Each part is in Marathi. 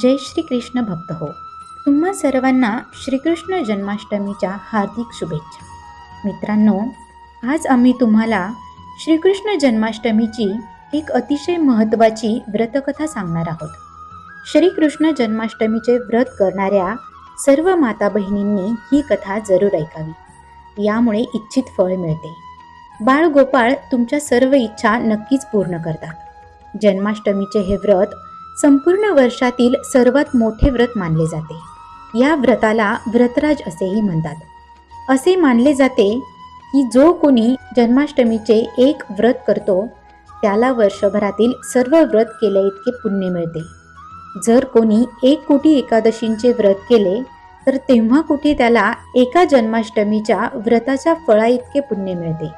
जय श्री कृष्ण भक्त हो. तुम्हा सर्वांना श्रीकृष्ण जन्माष्टमीच्या हार्दिक शुभेच्छा. मित्रांनो आज आम्ही तुम्हाला श्रीकृष्ण जन्माष्टमीची एक अतिशय महत्त्वाची व्रतकथा सांगणार आहोत. श्रीकृष्ण जन्माष्टमीचे व्रत करणाऱ्या सर्व माता बहिणींनी ही कथा जरूर ऐकावी. यामुळे इच्छित फळ मिळते. बाळ गोपाळ तुमच्या सर्व इच्छा नक्कीच पूर्ण करतात. जन्माष्टमीचे हे व्रत संपूर्ण वर्षातील सर्वात मोठे व्रत मानले जाते. या व्रताला व्रतराज असेही म्हणतात. असे मानले जाते की जो कोणी जन्माष्टमीचे एक व्रत करतो त्याला वर्षभरातील सर्व व्रत केले इतके पुण्य मिळते. जर कोणी एक कोटी एकादशींचे व्रत केले तर तेव्हा कुठे त्याला एका जन्माष्टमीच्या व्रताच्या फळा इतके पुण्य मिळते.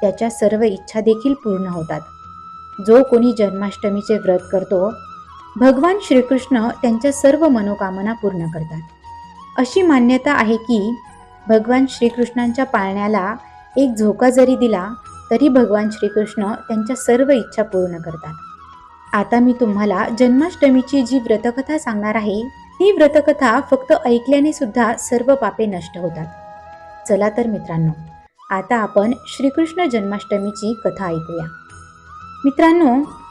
त्याच्या सर्व इच्छा देखील पूर्ण होतात. जो कोणी जन्माष्टमीचे व्रत करतो भगवान श्रीकृष्ण त्यांच्या सर्व मनोकामना पूर्ण करतात. अशी मान्यता आहे की भगवान श्रीकृष्णांच्या पाळण्याला एक झोका जरी दिला तरी भगवान श्रीकृष्ण त्यांच्या सर्व इच्छा पूर्ण करतात. आता मी तुम्हाला जन्माष्टमीची जी व्रतकथा सांगणार आहे ती व्रतकथा फक्त ऐकल्याने सुद्धा सर्व पापे नष्ट होतात. चला तर मित्रांनो आता आपण श्रीकृष्ण जन्माष्टमीची कथा ऐकूया. मित्रांनो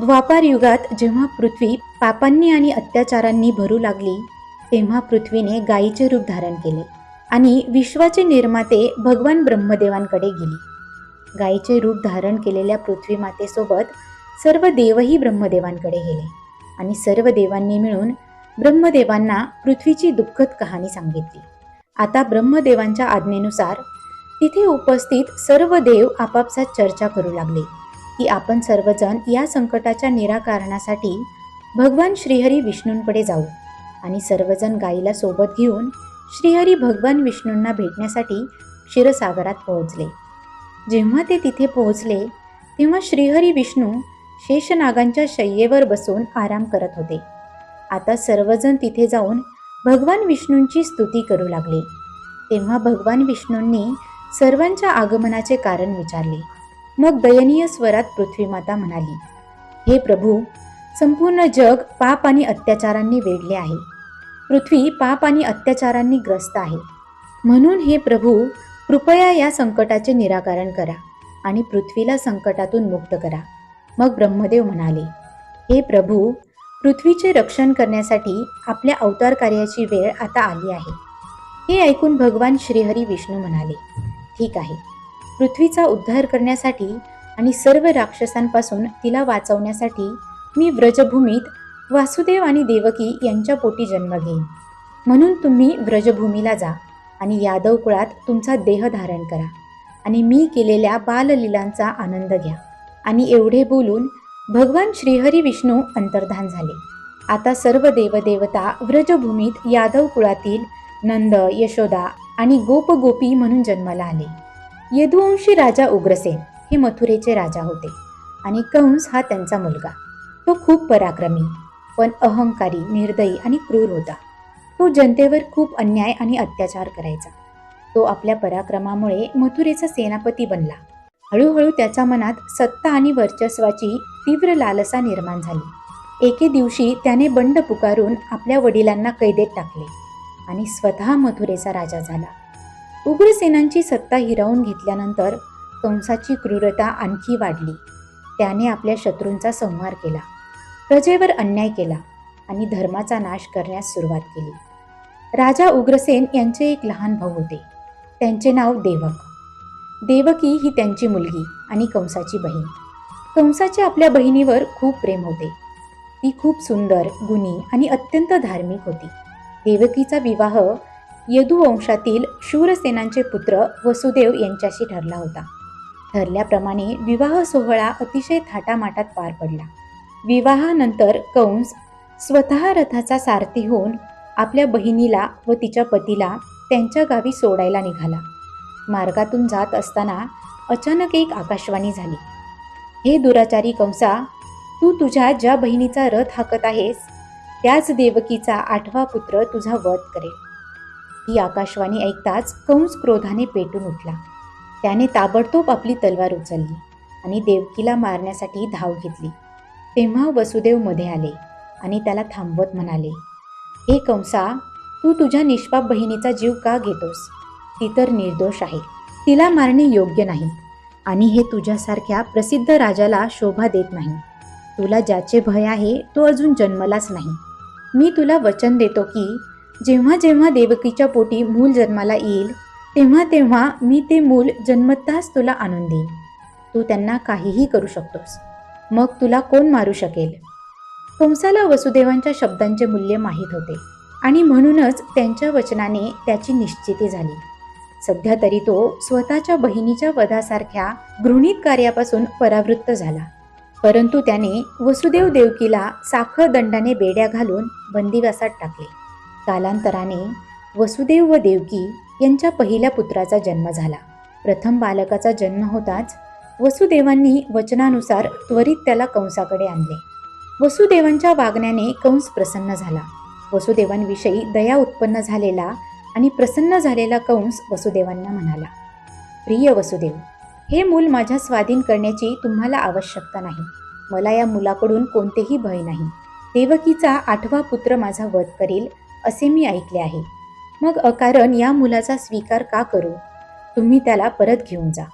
द्वापार युगात जेव्हा पृथ्वी पापांनी आणि अत्याचारांनी भरू लागली तेव्हा पृथ्वीने गायीचे रूप धारण केले आणि विश्वाचे निर्माते भगवान ब्रह्मदेवांकडे गेली. गायीचे रूप धारण केलेल्या पृथ्वी मातेसोबत सर्व देवही ब्रह्मदेवांकडे गेले आणि सर्व देवांनी मिळून ब्रह्मदेवांना पृथ्वीची दुःखद कहाणी सांगितली. आता ब्रह्मदेवांच्या आज्ञेनुसार तिथे उपस्थित सर्व देव आपापसात चर्चा करू लागले. की आपण सर्वजण या संकटाच्या निराकारणासाठी भगवान श्रीहरी विष्णूंकडे जाऊ आणि सर्वजण गाईला सोबत घेऊन श्रीहरी भगवान विष्णूंना भेटण्यासाठी क्षीरसागरात पोहोचले. जेव्हा ते तिथे पोहोचले तेव्हा श्रीहरी विष्णू शेषनागांच्या शय्येवर बसून आराम करत होते. आता सर्वजण तिथे जाऊन भगवान विष्णूंची स्तुती करू लागले. तेव्हा भगवान विष्णूंनी सर्वांच्या आगमनाचे कारण विचारले. मग दयनीय स्वरात पृथ्वीमाता म्हणाली हे प्रभू संपूर्ण जग पाप आणि अत्याचारांनी वेढले आहे. पृथ्वी पाप आणि अत्याचारांनी ग्रस्त आहे. म्हणून हे प्रभू कृपया या संकटाचे निराकरण करा आणि पृथ्वीला संकटातून मुक्त करा. मग ब्रह्मदेव म्हणाले हे प्रभू पृथ्वीचे रक्षण करण्यासाठी आपल्या अवतार कार्याची वेळ आता आली आहे. हे ऐकून भगवान श्रीहरी विष्णू म्हणाले ठीक आहे. पृथ्वीचा उद्धार करण्यासाठी आणि सर्व राक्षसांपासून तिला वाचवण्यासाठी मी व्रजभूमीत वासुदेव आणि देवकी यांच्या पोटी जन्म घेईन. म्हणून तुम्ही व्रजभूमीला जा आणि यादव कुळात तुमचा देह धारण करा आणि मी केलेल्या बाललीलांचा आनंद घ्या. आणि एवढे बोलून भगवान श्रीहरी विष्णू अंतर्धान झाले. आता सर्व देवदेवता व्रजभूमीत यादव कुळातील नंद यशोदा आणि गोपगोपी म्हणून जन्माला आले. यदुवंशी राजा उग्रसेन हे मथुरेचे राजा होते. आणि कंस हा त्यांचा मुलगा. तो खूप पराक्रमी पण अहंकारी निर्दयी आणि क्रूर होता. तो जनतेवर खूप अन्याय आणि अत्याचार करायचा. तो आपल्या पराक्रमामुळे मथुरेचा सेनापती बनला. हळूहळू त्याच्या मनात सत्ता आणि वर्चस्वाची तीव्र लालसा निर्माण झाली. एके दिवशी त्याने बंड पुकारून आपल्या वडिलांना कैदेत टाकले आणि स्वतः मथुरेचा राजा झाला. उग्रसेनांची सत्ता हिरावून घेतल्यानंतर कंसाची क्रूरता आणखी वाढली. त्याने आपल्या शत्रूंचा संहार केला. प्रजेवर अन्याय केला आणि धर्माचा नाश करण्यास सुरुवात केली. राजा उग्रसेन यांचे एक लहान भाऊ होते. त्यांचे नाव देवक. देवकी ही त्यांची मुलगी आणि कंसाची बहीण. कंसाचे आपल्या बहिणीवर खूप प्रेम होते. ती खूप सुंदर गुणी आणि अत्यंत धार्मिक होती. देवकीचा विवाह यदुवंशातील शूरसेनांचे पुत्र वसुदेव यांच्याशी ठरला होता. ठरल्याप्रमाणे विवाह सोहळा अतिशय थाटामाटात पार पडला. विवाहानंतर कंस स्वतः रथाचा सारथी होऊन आपल्या बहिणीला व तिच्या पतीला त्यांच्या गावी सोडायला निघाला. मार्गातून जात असताना अचानक एक आकाशवाणी झाली. हे दुराचारी कंसा तू तुझ्या ज्या बहिणीचा रथ हाकत आहेस त्याच देवकीचा आठवा पुत्र तुझा वध करेल. ही आकाशवाणी ऐकताच कंस क्रोधाने पेटून उठला. त्याने ताबडतोब आपली तलवार उचलली आणि देवकीला मारण्यासाठी धाव घेतली. तेव्हा वसुदेवमध्ये आले आणि त्याला थांबवत म्हणाले हे कंसा तू तुझ्या निष्पाप बहिणीचा जीव का घेतोस? ती तर निर्दोष आहे. तिला मारणे योग्य नाही आणि हे तुझ्यासारख्या प्रसिद्ध राजाला शोभा देत नाही. तुला ज्याचे भय आहे तो अजून जन्मलाच नाही. मी तुला वचन देतो की जेव्हा जेव्हा देवकीच्या पोटी मूल जन्माला येईल तेव्हा तेव्हा मी ते मूल जन्मताच तुला आणून देईन. तू त्यांना काहीही करू शकतोस. मग तुला कोण मारू शकेल? कंसाला वसुदेवांच्या शब्दांचे मूल्य माहीत होते आणि म्हणूनच त्यांच्या वचनाने त्याची निश्चिती झाली. सध्या तरी तो स्वतःच्या बहिणीच्या वधासारख्या घृणित कार्यापासून परावृत्त झाला. परंतु त्याने वसुदेव देवकीला साखर दंडाने बेड्या घालून बंदिवासात टाकले. कालांतराने वसुदेव व देवकी यांच्या पहिल्या पुत्राचा जन्म झाला. प्रथम बालकाचा जन्म होताच वसुदेवांनी वचनानुसार त्वरित त्याला कंसाकडे आणले. वसुदेवांच्या वागण्याने कंस प्रसन्न झाला. वसुदेवांविषयी दया उत्पन्न झालेला आणि प्रसन्न झालेला कंस वसुदेवांना म्हणाला प्रिय वसुदेव हे मूल माझ्या स्वाधीन करण्याची तुम्हाला आवश्यकता नाही. मला या मुलाकडून कोणतेही भय नाही. देवकीचा आठवा पुत्र माझा वध करील. असे मी ऐकले आहे. मग अकारण या मुलाचा स्वीकार का करू? तुम्ही त्याला परत घेऊन जा.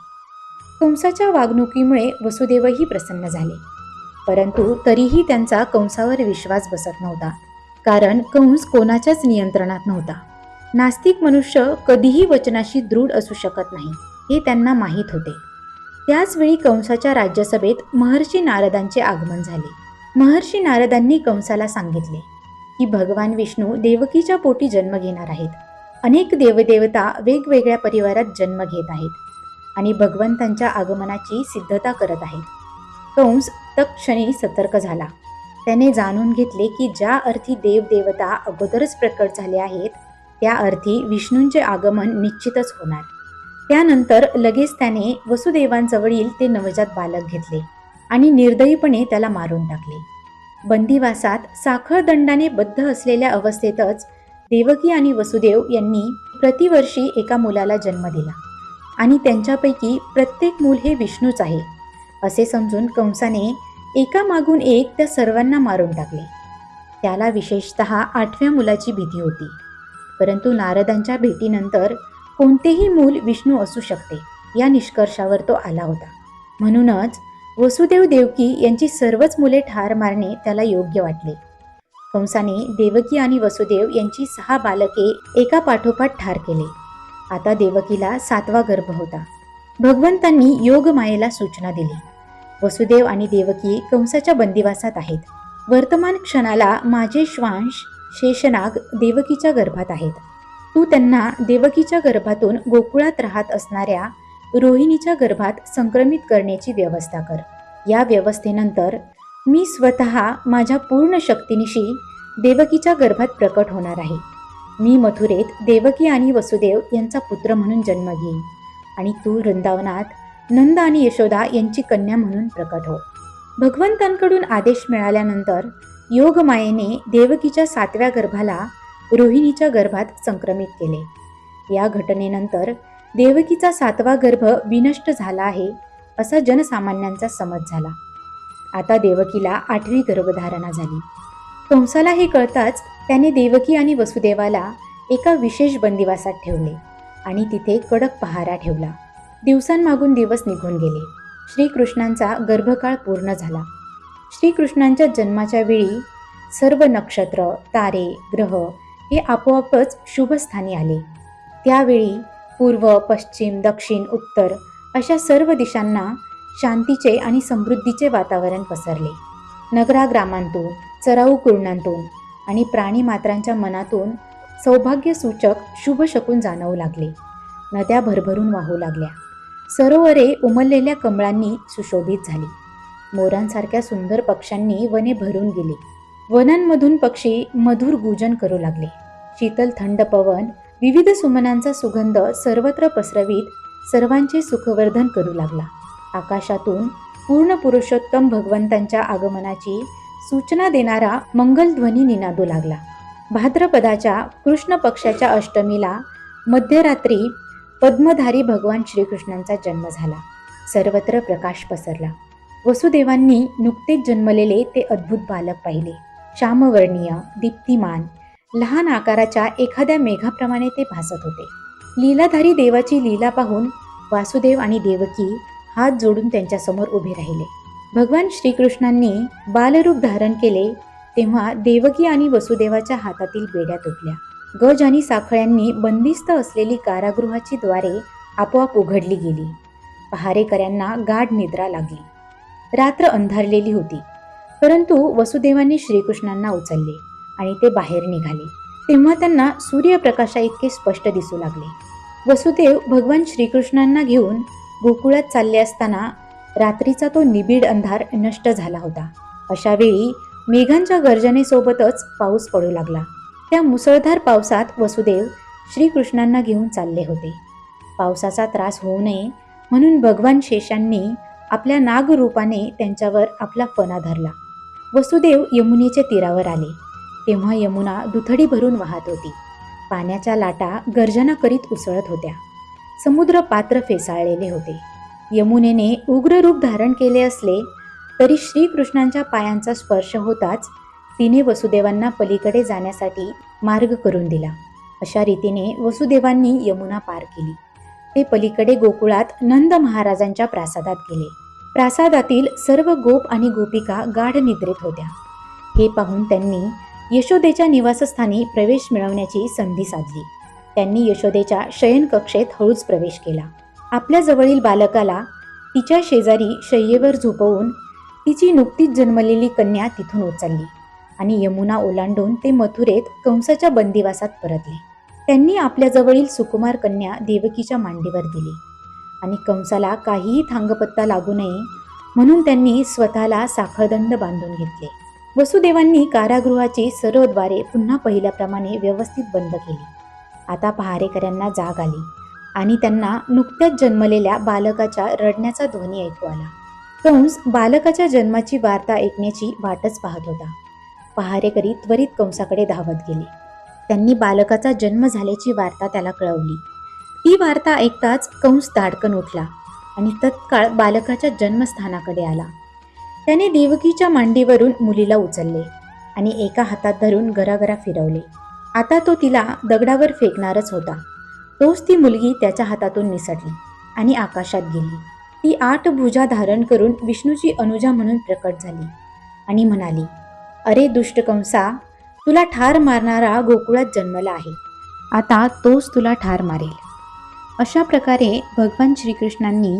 कंसाच्या वागणुकीमुळे वसुदेवही प्रसन्न झाले. परंतु तरीही त्यांचा कंसावर विश्वास बसत नव्हता. कारण कंस कोणाच्याच नियंत्रणात नव्हता. नास्तिक मनुष्य कधीही वचनाशी दृढ असू शकत नाही हे त्यांना माहीत होते. त्याचवेळी कंसाच्या राज्यसभेत महर्षी नारदांचे आगमन झाले. महर्षी नारदांनी कंसाला सांगितले की भगवान विष्णू देवकीच्या पोटी जन्म घेणार आहेत. अनेक देवदेवता वेगवेगळ्या परिवारात जन्म घेत आहेत आणि भगवंतांच्या आगमनाची सिद्धता करत आहेत. कंस तत्क्षणी सतर्क झाला. त्याने जाणून घेतले की ज्या अर्थी देवदेवता अगोदरच प्रकट झाले आहेत त्या अर्थी विष्णूंचे आगमन निश्चितच होणार. त्यानंतर लगेच त्याने वसुदेवांजवळील ते नवजात बालक घेतले आणि निर्दयीपणे त्याला मारून टाकले. बंदिवासात साखर दंडाने बद्ध असलेल्या अवस्थेतच देवकी आणि वसुदेव यांनी प्रतिवर्षी एका मुलाला जन्म दिला. आणि त्यांच्यापैकी प्रत्येक मूल हे विष्णूच आहे असे समजून कंसाने एका मागून एक त्या सर्वांना मारून टाकले. त्याला विशेषत आठव्या मुलाची भीती होती. परंतु नारदांच्या भेटीनंतर कोणतेही मूल विष्णू असू शकते या निष्कर्षावर तो आला होता. म्हणूनच वसुदेव देवकी यांची सर्वच मुले ठार मारणे त्याला योग्य वाटले. कंसाने देवकी आणि वसुदेव यांची सहा बालके एका पाठोपाठ ठार केले. आता देवकीला सातवा गर्भ होता. भगवंतांनी योगमायेला सूचना दिली. वसुदेव आणि देवकी कंसाच्या बंदिवासात आहेत. वर्तमान क्षणाला माझे श्वांश शेषनाग देवकीच्या गर्भात आहेत. तू त्यांना देवकीच्या गर्भातून गोकुळात राहत असणाऱ्या रोहिणीच्या गर्भात संक्रमित करण्याची व्यवस्था कर. या व्यवस्थेनंतर मी स्वतः माझ्या पूर्ण शक्तीनिशी देवकीच्या गर्भात प्रकट होणार आहे. मी मथुरेत देवकी आणि वसुदेव यांचा पुत्र म्हणून जन्म घेईन आणि तू वृंदावनात नंद आणि यशोदा यांची कन्या म्हणून प्रकट हो. भगवंतांकडून आदेश मिळाल्यानंतर योगमायेने देवकीच्या सातव्या गर्भाला रोहिणीच्या गर्भात संक्रमित केले. या घटनेनंतर देवकीचा सातवा गर्भ विनष्ट झाला आहे असा जनसामान्यांचा समज झाला. आता देवकीला आठवी गर्भधारणा झाली. कंसाला हे कळताच त्याने देवकी आणि वसुदेवाला एका विशेष बंदिवासात ठेवले आणि तिथे कडक पहारा ठेवला. दिवसांमागून दिवस निघून गेले. श्रीकृष्णांचा गर्भकाळ पूर्ण झाला. श्रीकृष्णांच्या जन्माच्या वेळी सर्व नक्षत्र तारे ग्रह हे आपोआपच शुभस्थानी आले. त्यावेळी पूर्व पश्चिम दक्षिण उत्तर अशा सर्व दिशांना शांतीचे आणि समृद्धीचे वातावरण पसरले. नगराग्रामांतून चराऊ कुरणांतून आणि प्राणीमात्रांच्या मनातून सौभाग्यसूचक शुभ शकून जाणवू लागले. नद्या भरभरून वाहू लागल्या. सरोवरे उमललेल्या कमळांनी सुशोभित झाली. मोरांसारख्या सुंदर पक्ष्यांनी वने भरून गेली. वनांमधून पक्षी मधुर गुजन करू लागले. शीतल थंड पवन विविध सुमनांचा सुगंध सर्वत्र पसरवीत सर्वांचे सुखवर्धन करू लागला. आकाशातून पूर्ण पुरुषोत्तम भगवंतांच्या आगमनाची सूचना देणारा मंगलध्वनी निनादू लागला. भाद्रपदाच्या कृष्ण पक्षाच्या अष्टमीला मध्यरात्री पद्मधारी भगवान श्रीकृष्णांचा जन्म झाला. सर्वत्र प्रकाश पसरला. वसुदेवांनी नुकतेच जन्मलेले ते अद्भुत बालक पाहिले. श्यामवर्णीय दीप्तिमान लहान आकाराच्या एखाद्या मेघाप्रमाणे ते भासत होते. लीलाधारी देवाची लीला पाहून वासुदेव आणि देवकी हात जोडून त्यांच्यासमोर उभे राहिले. भगवान श्रीकृष्णांनी बालरूप धारण केले तेव्हा देवकी आणि वसुदेवाच्या हातातील बेड्या तुटल्या. गज आणि साखळ्यांनी बंदिस्त असलेली कारागृहाची द्वारे आपोआप उघडली गेली. पहारेकऱ्यांना गाढ निद्रा लागली. रात्र अंधारलेली होती. परंतु वसुदेवांनी श्रीकृष्णांना उचलले. आणि ते बाहेर निघाले. तेव्हा त्यांना सूर्यप्रकाशा इतके स्पष्ट दिसू लागले. वसुदेव भगवान श्रीकृष्णांना घेऊन गोकुळात चालले असताना रात्रीचा तो निबिड अंधार नष्ट झाला होता. अशा वेळी मेघांच्या गर्जनेसोबतच पाऊस पडू लागला. त्या मुसळधार पावसात वसुदेव श्रीकृष्णांना घेऊन चालले होते. पावसाचा त्रास होऊ नये म्हणून भगवान शेषांनी आपल्या नागरूपाने त्यांच्यावर आपला फणा धरला. वसुदेव यमुनेच्या तीरावर आले. तेव्हा यमुना दुथडी भरून वाहत होती. पाण्याच्या लाटा गर्जना करीत उसळत होत्या. समुद्र पात्र फेसाळलेले होते. यमुनेने उग्र रूप धारण केले असले तरी श्रीकृष्णांच्या पायांचा स्पर्श होताच तिने वसुदेवांना पलीकडे जाण्यासाठी मार्ग करून दिला. अशा रीतीने वसुदेवांनी यमुना पार केली. ते पलीकडे गोकुळात नंद महाराजांच्या प्रासादात गेले. प्रासादातील सर्व गोप आणि गोपिका गाढ निद्रेत होत्या. हे पाहून त्यांनी यशोदेच्या निवासस्थानी प्रवेश मिळवण्याची संधी साधली. त्यांनी यशोदेच्या शयन कक्षेत हळूच प्रवेश केला. आपल्या जवळील बालकाला तिच्या शेजारी शय्येवर झोपवून तिची नुकतीच जन्मलेली कन्या तिथून उचलली आणि यमुना ओलांडून ते मथुरेत कंसाच्या बंदिवासात परतले. त्यांनी आपल्याजवळील सुकुमार कन्या देवकीच्या मांडीवर दिली आणि कंसाला काहीही थांगपत्ता लागू नये म्हणून त्यांनी स्वतःला साखळदंड बांधून घेतले. वसुदेवांनी कारागृहाची सर्वद्वारे पुन्हा पहिल्याप्रमाणे व्यवस्थित बंद केली. आता पहारेकऱ्यांना जाग आली आणि त्यांना नुकत्याच जन्मलेल्या बालकाच्या रडण्याचा ध्वनी ऐकू आला. कंस बालकाच्या जन्माची वार्ता ऐकण्याची वाटच पाहत होता. पहारेकरी त्वरित कंसाकडे धावत गेले. त्यांनी बालकाचा जन्म झाल्याची वार्ता त्याला कळवली. ती वार्ता ऐकताच कंस धाडकन उठला आणि तत्काळ बालकाच्या जन्मस्थानाकडे आला. त्याने देवकीच्या मांडीवरून मुलीला उचलले आणि एका हातात धरून घराघरा फिरवले. आता तो तिला दगडावर फेकणारच होता. तोच ती मुलगी त्याच्या हातातून निसटली आणि आकाशात गेली. ती आठ भुजा धारण करून विष्णूची अनुजा म्हणून प्रकट झाली आणि म्हणाली अरे दुष्टकंसा तुला ठार मारणारा गोकुळात जन्मला आहे. आता तोच तुला ठार मारेल. अशा प्रकारे भगवान श्रीकृष्णांनी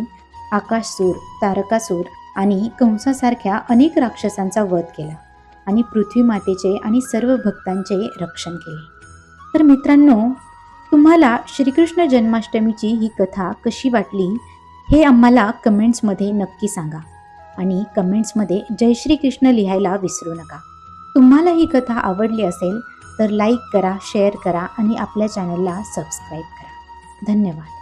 आकाशसूर तारकासूर आणि कंसासारख्या अनेक राक्षसांचा वध केला आणि पृथ्वी मातेचे आणि सर्व भक्तांचे रक्षण केले. तर मित्रांनो तुम्हाला श्रीकृष्ण जन्माष्टमीची ही कथा कशी वाटली हे आम्हाला कमेंट्समध्ये नक्की सांगा आणि कमेंट्समध्ये जय श्रीकृष्ण लिहायला विसरू नका. तुम्हाला ही कथा आवडली असेल तर लाईक करा शेअर करा आणि आपल्या चॅनलला सबस्क्राईब करा. धन्यवाद.